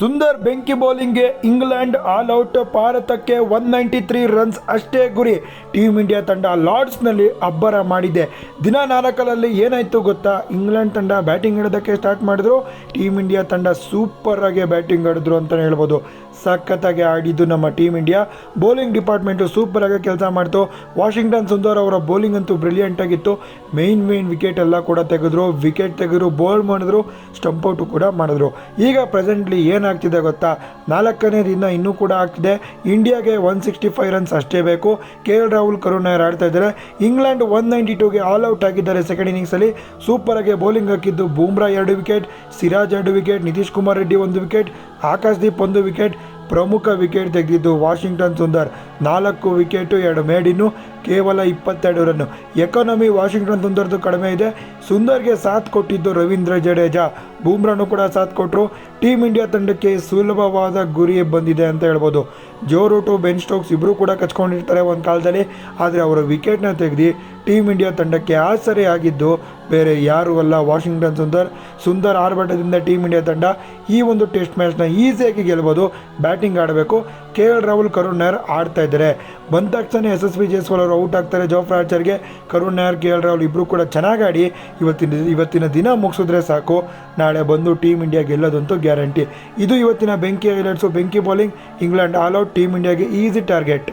ಸುಂದರ್ ಬೆಂಕಿ ಬೌಲಿಂಗ್ಗೆ England all out ಭಾರತಕ್ಕೆ ಒನ್ ನೈಂಟಿ ತ್ರೀ ರನ್ಸ್ ಅಷ್ಟೇ ಗುರಿ. ಟೀಮ್ ಇಂಡಿಯಾ ತಂಡ ಲಾರ್ಡ್ಸ್ನಲ್ಲಿ ಅಬ್ಬರ ಮಾಡಿದೆ. ದಿನ ನಾಲ್ಕರಲ್ಲಿ ಏನಾಯಿತು ಗೊತ್ತಾ? ಇಂಗ್ಲೆಂಡ್ ತಂಡ ಬ್ಯಾಟಿಂಗ್ ಹಿಡೋದಕ್ಕೆ ಸ್ಟಾರ್ಟ್ ಮಾಡಿದ್ರು. ಟೀಮ್ ಇಂಡಿಯಾ ತಂಡ ಸೂಪರ್ ಆಗಿ ಬ್ಯಾಟಿಂಗ್ ಆಡಿದ್ರು ಅಂತಲೇ ಹೇಳ್ಬೋದು. ಸಖತ್ತಾಗಿ ಆಡಿದ್ದು ನಮ್ಮ team India. Bowling department super ಆಗಿ ಕೆಲಸ ಮಾಡ್ತು. ವಾಷಿಂಗ್ಟನ್ ಸುಂದರ್ ಅವರ ಬೌಲಿಂಗ್ ಅಂತೂ ಬ್ರಿಲಿಯಂಟ್ ಆಗಿತ್ತು. ಮೇನ್ ಮೇನ್ ವಿಕೆಟ್ ಎಲ್ಲ ಕೂಡ ತೆಗೆದ್ರು. ವಿಕೆಟ್ ತೆಗೆದ್ರು ಬೌಲ್ ಮಾಡಿದ್ರು ಸ್ಟಂಪ್ ಔಟು ಕೂಡ ಮಾಡಿದ್ರು. ಈಗ ಪ್ರೆಸೆಂಟ್ಲಿ ಏನಾಗ್ತಿದೆ ಗೊತ್ತಾ? ನಾಲ್ಕನೇ ದಿನ ಇನ್ನೂ ಕೂಡ ಆಗ್ತಿದೆ. ಇಂಡಿಯಾಗೆ ಒನ್ ಸಿಕ್ಸ್ಟಿ ಫೈವ್ ರನ್ಸ್ ಅಷ್ಟೇ ಬೇಕು. ಕೆ ಎಲ್ ರಾಹುಲ್ ಕರುಣ್ ನಾಯರ್ ಆಡ್ತಾ ಇದ್ದಾರೆ. ಇಂಗ್ಲೆಂಡ್ ಒನ್ ನೈಂಟಿ ಟೂಗೆ ಆಲ್ ಔಟ್ ಆಗಿದ್ದಾರೆ ಸೆಕೆಂಡ್ ಇನ್ನಿಂಗ್ಸಲ್ಲಿ ಸೂಪರಾಗಿ ಬೌಲಿಂಗ್ ಹಾಕಿದ್ದು ಬೂಮ್ರಾ ಎರಡು ವಿಕೆಟ್ ಸಿರಾಜ್ ಎರಡು ವಿಕೆಟ್ ನಿತೀಶ್ ಕುಮಾರ್ ರೆಡ್ಡಿ ಒಂದು ವಿಕೆಟ್ ಆಕಾಶ್ದೀಪ್ ಒಂದು ವಿಕೆಟ್ ಪ್ರಮುಖ ವಿಕೆಟ್ ತೆಗೆದಿದ್ದು ವಾಷಿಂಗ್ಟನ್ ಸುಂದರ್. ನಾಲ್ಕು ವಿಕೆಟು, ಎರಡು ಮೇಡಿನ್ನು, ಕೇವಲ ಇಪ್ಪತ್ತೆರಡು ರನ್ನು. ಎಕಾನಮಿ ವಾಷಿಂಗ್ಟನ್ ಸುಂದರ್ದು ಕಡಿಮೆ ಇದೆ. ಸುಂದರ್ಗೆ ಸಾಥ್ ಕೊಟ್ಟಿದ್ದು ರವೀಂದ್ರ ಜಡೇಜಾ. ಬೂಮ್ರಾನು ಕೂಡ ಸಾಥ್ ಕೊಟ್ಟರು ಟೀಮ್ ಇಂಡಿಯಾ ತಂಡಕ್ಕೆ ಸುಲಭವಾದ ಗುರಿ ಬಂದಿದೆ ಅಂತ ಹೇಳ್ಬೋದು. ಜೋರೂಟು ಬೆನ್ ಸ್ಟೋಕ್ಸ್ ಇಬ್ಬರು ಕೂಡ ಕಚ್ಕೊಂಡಿರ್ತಾರೆ ಒಂದು ಕಾಲದಲ್ಲಿ. ಆದರೆ ಅವರ ವಿಕೆಟ್ನ ತೆಗೆದು ಟೀಮ್ ಇಂಡಿಯಾ ತಂಡಕ್ಕೆ ಆಸರೆ ಆಗಿದ್ದು ಬೇರೆ ಯಾರೂ ಅಲ್ಲ ವಾಷಿಂಗ್ಟನ್ ಸುಂದರ್. ಸುಂದರ್ ಆರ್ಭಟದಿಂದ ಟೀಮ್ ಇಂಡಿಯಾ ತಂಡ ಈ ಒಂದು ಟೆಸ್ಟ್ ಮ್ಯಾಚ್ನ ಈಸಿಯಾಗಿ ಗೆಲ್ಬೋದು. ಬ್ಯಾಟಿಂಗ್ ಆಡಬೇಕು. ಕೆ ಎಲ್ ರಾಹುಲ್, ಕರುಣ್ ನಾಯರ್ ಆಡ್ತಾ ಇದ್ದಾರೆ. ಬಂದ ತಕ್ಷಣ ಎಸ್ ಎಸ್ ಬಿ ಜೈಸ್ವಾಲ್ ಅವರು ಔಟ್ ಆಗ್ತಾರೆ. ಜೋಫ್ರಾ ಆರ್ಚರ್ಗೆ ಕರುಣ್ ನಾಯರ್, ಕೆ ಎಲ್ ರಾಹುಲ್ ಇಬ್ಬರು ಕೂಡ ಚೆನ್ನಾಗಿ ಆಡಿ ಇವತ್ತಿನ ಇವತ್ತಿನ ದಿನ ಮುಗಿಸಿದ್ರೆ ಸಾಕು. ನಾಳೆ ಬಂದು ಟೀಮ್ ಇಂಡಿಯಾ ಗೆಲ್ಲೋದಂತೂ ಗ್ಯಾರಂಟಿ. ಇದು ಇವತ್ತಿನ ಬೆಂಕಿ ಹೈಲೈಟ್ಸು. ಬೆಂಕಿ bowling England all out team ಇಂಡಿಯಾಗೆ ಈಸಿ ಟಾರ್ಗೆಟ್.